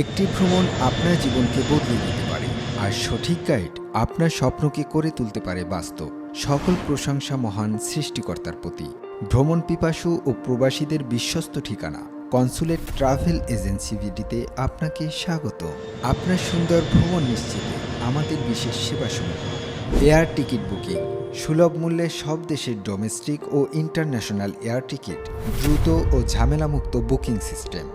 একটি ভ্রমণ আপনার জীবনকে বদলে দিতে পারে, আর সঠিক গাইড আপনার স্বপ্নকে করে তুলতে পারে বাস্তব, সকল প্রশংসা মহান সৃষ্টিকর্তার প্রতি। ভ্রমণ পিপাসু ও প্রবাসীদের বিশ্বস্ত ঠিকানা, কনসুলেট ট্রাভেল এজেন্সি ভিডিতে আপনাকে স্বাগত। আপনার সুন্দর ভ্রমণ নিশ্চিতে আমাদের বিশেষ সেবাসমূহ, এয়ার টিকিট বুকিং, সুলভ মূল্যে সব দেশের ডোমেস্টিক ও ইন্টারন্যাশনাল এয়ার টিকিট, দ্রুত ও ঝামেলামুক্ত বুকিং সিস্টেম,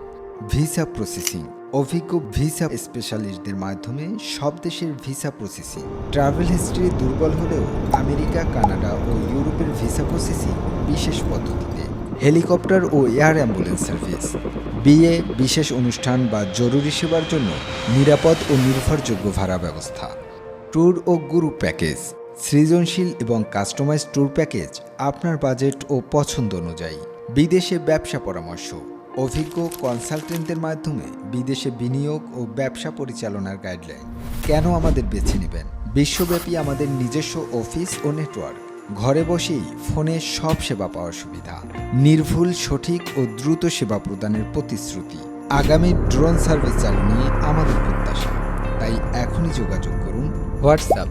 ভিসা প্রসেসিং অভিজ্ঞ ভিসা স্পেশালিস্টদের মাধ্যমে সব দেশের ভিসা প্রসেসিং। ট্রাভেল হিস্ট্রি দুর্বল হলেও আমেরিকা, কানাডা ও ইউরোপের ভিসা প্রসেসিং বিশেষ পদ্ধতিতে। হেলিকপ্টার ও এয়ার অ্যাম্বুলেন্স সার্ভিস। বিয়ে, বিশেষ অনুষ্ঠান বা জরুরি সেবার জন্য নিরাপদ ও নির্ভরযোগ্য ভাড়া ব্যবস্থা। ট্যুর ও গ্রুপ প্যাকেজ। সৃজনশীল এবং কাস্টমাইজ ট্যুর প্যাকেজ আপনার বাজেট ও পছন্দ অনুযায়ী। বিদেশে ব্যবসা পরামর্শ। অভিজ্ঞ কনসালটেন্টদের মাধ্যমে বিদেশে বিনিয়োগ ও ব্যবসা পরিচালনার গাইডলাইন কেন আমাদের বেছে নেবেন? বিশ্বব্যাপী আমাদের নিজস্ব অফিস ও নেটওয়ার্ক ঘরে বসেই ফোনে সব সেবা পাওয়ার সুবিধা। নির্ভুল, সঠিক ও দ্রুত সেবা প্রদানের প্রতিশ্রুতি। আগামী ড্রোন সার্ভিস চালু নিয়ে আমাদের প্রত্যাশা। তাই এখনই যোগাযোগ করুন। WhatsApp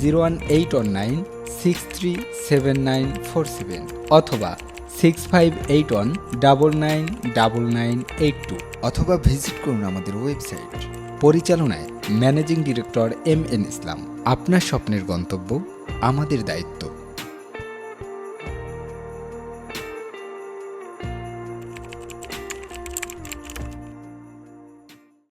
zero one eight one nine six three seven nine four seven অথবা six five eight one double nine double nine eight two অথবা ভিজিট করুন আমাদের ওয়েবসাইট। পরিচালনায় managing director M N Islam. আপনার স্বপ্নের গন্তব্য, আমাদের দায়িত্ব।